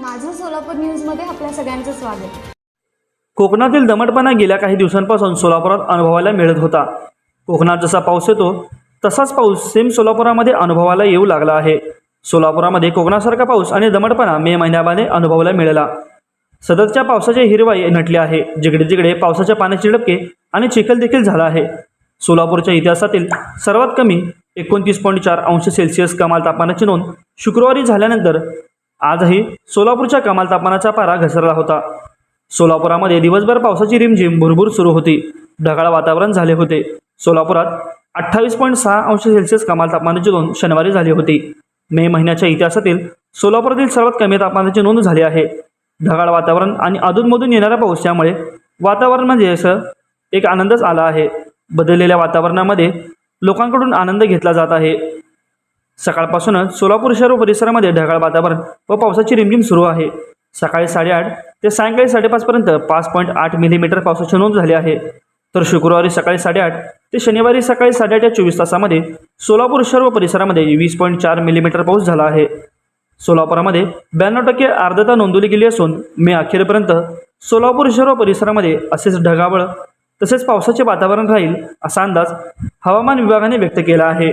माझं सोलापूर न्यूजमध्ये आपल्या सगळ्यांचं स्वागत. कोकणातील दमटपणा गेल्या काही दिवसांपासून सोलापुरात अनुभवायला मिळत होता. कोकणात जसा पाऊस येतो तसाच पाऊस सेम सोलापुरामध्ये अनुभवायला येऊ लागला आहे. सोलापुरामध्ये कोकणासारखा पाऊस आणि दमटपणा मे महिन्यामध्ये अनुभवायला मिळाला. सततच्या पावसाची हिरवाई नटली आहे. जिकडे जिकडे पावसाच्या पाण्याचे डबके आणि चिखल देखील झाला आहे. सोलापूरच्या इतिहासातील सर्वात कमी एकोणतीस पॉईंट चार अंश सेल्सिअस कमाल तापमानाची नोंद शुक्रवारी झाल्यानंतर आजही सोलापूरच्या कमाल तापमानाचा पारा घसरला होता. सोलापुरामध्ये दिवसभर पावसाची रिमझिम भुरभूर सुरू होती. ढगाळ वातावरण झाले होते. सोलापुरात अठ्ठावीस पॉईंट सहा अंश सेल्सिअस कमाल तापमानाची नोंद शनिवारी झाली होती. मे महिन्याच्या इतिहासातील सोलापुरातील सर्वात कमी तापमानाची नोंद झाली आहे. ढगाळ वातावरण आणि अधूनमधून येणारा पाऊस यामुळे वातावरण म्हणजे असं एक आनंदच आला आहे. बदललेल्या वातावरणामध्ये लोकांकडून आनंद घेतला जात आहे. सकाळपासूनच सोलापूर शहर व परिसरामध्ये ढगाळ वातावरण व पावसाची रिमझिम सुरू आहे. सकाळी साडेआठ ते सायंकाळी साडेपाचपर्यंत पाच पॉईंट आठ मिलीमीटर पावसाची नोंद झाली आहे. तर शुक्रवारी सकाळी साडेआठ ते शनिवारी सकाळी साडेआठ या चोवीस तासामध्ये सोलापूर शहर व परिसरामध्ये वीस पॉईंट चार मिलीमीटर पाऊस झाला आहे. सोलापुरामध्ये ब्याण्णव टक्के आर्द्रता नोंदवली गेली असून मे अखेरपर्यंत सोलापूर शहर व परिसरामध्ये असेच ढगावळ तसेच पावसाचे वातावरण राहील असा अंदाज हवामान विभागाने व्यक्त केला आहे.